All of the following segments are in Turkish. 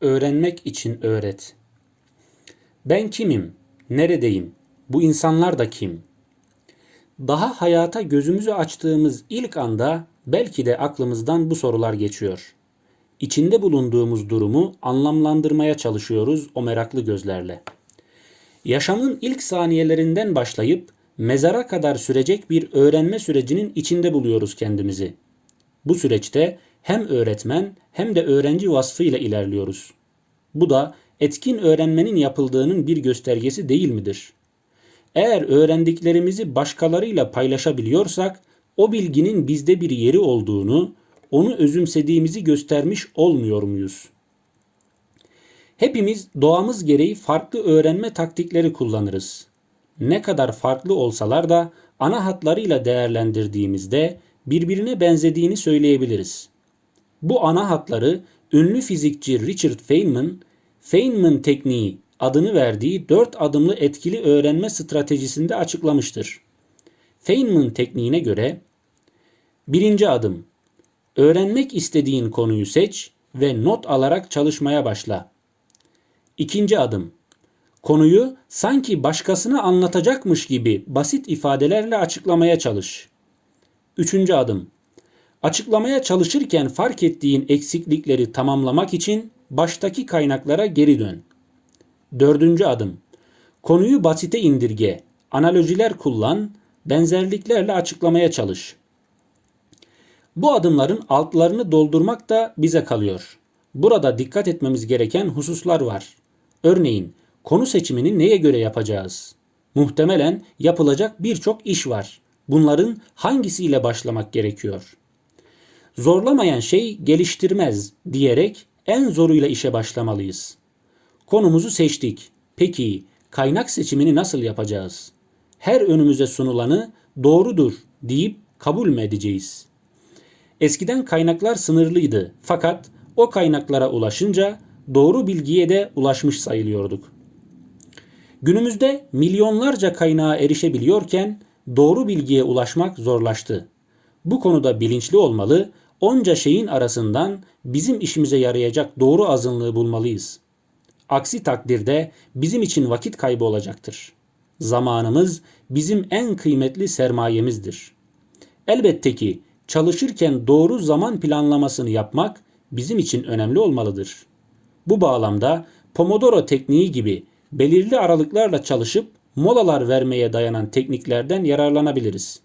öğrenmek için öğret. Ben kimim? Neredeyim? Bu insanlar da kim? Daha hayata gözümüzü açtığımız ilk anda belki de aklımızdan bu sorular geçiyor. İçinde bulunduğumuz durumu anlamlandırmaya çalışıyoruz o meraklı gözlerle. Yaşamın ilk saniyelerinden başlayıp mezara kadar sürecek bir öğrenme sürecinin içinde buluyoruz kendimizi. Bu süreçte hem öğretmen hem de öğrenci vasfıyla ilerliyoruz. Bu da etkin öğrenmenin yapıldığının bir göstergesi değil midir? Eğer öğrendiklerimizi başkalarıyla paylaşabiliyorsak o bilginin bizde bir yeri olduğunu, onu özümsediğimizi göstermiş olmuyor muyuz? Hepimiz doğamız gereği farklı öğrenme taktikleri kullanırız. Ne kadar farklı olsalar da ana hatlarıyla değerlendirdiğimizde birbirine benzediğini söyleyebiliriz. Bu ana hatları ünlü fizikçi Richard Feynman, Feynman tekniği adını verdiği dört adımlı etkili öğrenme stratejisinde açıklamıştır. Feynman tekniğine göre birinci adım öğrenmek istediğin konuyu seç ve not alarak çalışmaya başla. İkinci adım konuyu sanki başkasına anlatacakmış gibi basit ifadelerle açıklamaya çalış. Üçüncü adım Açıklamaya çalışırken fark ettiğin eksiklikleri tamamlamak için baştaki kaynaklara geri dön. Dördüncü adım. Konuyu basite indirge, analojiler kullan, benzerliklerle açıklamaya çalış. Bu adımların altlarını doldurmak da bize kalıyor. Burada dikkat etmemiz gereken hususlar var. Örneğin konu seçimini neye göre yapacağız? Muhtemelen yapılacak birçok iş var. Bunların hangisiyle başlamak gerekiyor? Zorlamayan şey geliştirmez diyerek en zoruyla işe başlamalıyız. Konumuzu seçtik. Peki kaynak seçimini nasıl yapacağız? Her önümüze sunulanı doğrudur deyip kabul mü edeceğiz? Eskiden kaynaklar sınırlıydı fakat o kaynaklara ulaşınca doğru bilgiye de ulaşmış sayılıyorduk. Günümüzde milyonlarca kaynağa erişebiliyorken doğru bilgiye ulaşmak zorlaştı. Bu konuda bilinçli olmalı, onca şeyin arasından bizim işimize yarayacak doğru azınlığı bulmalıyız. Aksi takdirde bizim için vakit kaybı olacaktır. Zamanımız bizim en kıymetli sermayemizdir. Elbette ki çalışırken doğru zaman planlamasını yapmak bizim için önemli olmalıdır. Bu bağlamda Pomodoro tekniği gibi belirli aralıklarla çalışıp molalar vermeye dayanan tekniklerden yararlanabiliriz.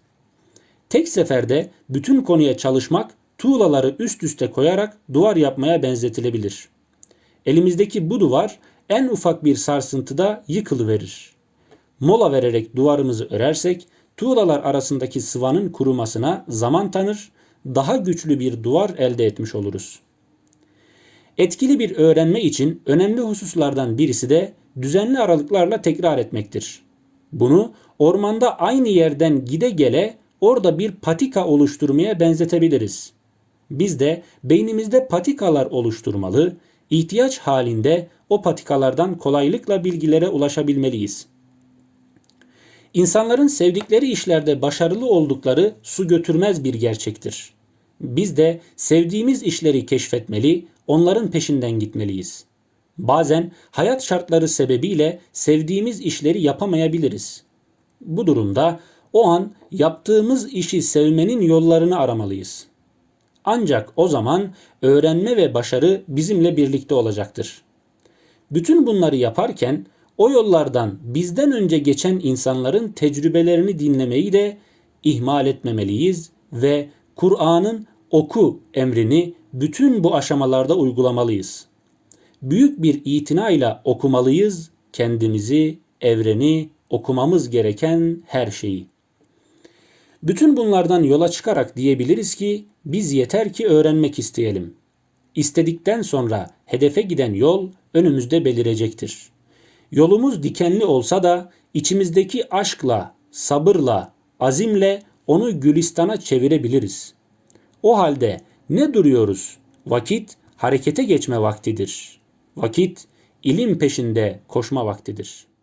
Tek seferde bütün konuya çalışmak tuğlaları üst üste koyarak duvar yapmaya benzetilebilir. Elimizdeki bu duvar en ufak bir sarsıntıda yıkılıverir. Mola vererek duvarımızı örersek tuğlalar arasındaki sıvanın kurumasına zaman tanır, daha güçlü bir duvar elde etmiş oluruz. Etkili bir öğrenme için önemli hususlardan birisi de düzenli aralıklarla tekrar etmektir. Bunu ormanda aynı yerden gide gele orada bir patika oluşturmaya benzetebiliriz. Biz de beynimizde patikalar oluşturmalı, ihtiyaç halinde o patikalardan kolaylıkla bilgilere ulaşabilmeliyiz. İnsanların sevdikleri işlerde başarılı oldukları su götürmez bir gerçektir. Biz de sevdiğimiz işleri keşfetmeli, onların peşinden gitmeliyiz. Bazen hayat şartları sebebiyle sevdiğimiz işleri yapamayabiliriz. Bu durumda o an yaptığımız işi sevmenin yollarını aramalıyız. Ancak o zaman öğrenme ve başarı bizimle birlikte olacaktır. Bütün bunları yaparken o yollardan bizden önce geçen insanların tecrübelerini dinlemeyi de ihmal etmemeliyiz ve Kur'an'ın oku emrini bütün bu aşamalarda uygulamalıyız. Büyük bir itinayla okumalıyız kendimizi, evreni, okumamız gereken her şeyi. Bütün bunlardan yola çıkarak diyebiliriz ki biz yeter ki öğrenmek isteyelim. İstedikten sonra hedefe giden yol önümüzde belirecektir. Yolumuz dikenli olsa da içimizdeki aşkla, sabırla, azimle onu gülistana çevirebiliriz. O halde ne duruyoruz? Vakit harekete geçme vaktidir. Vakit ilim peşinde koşma vaktidir.''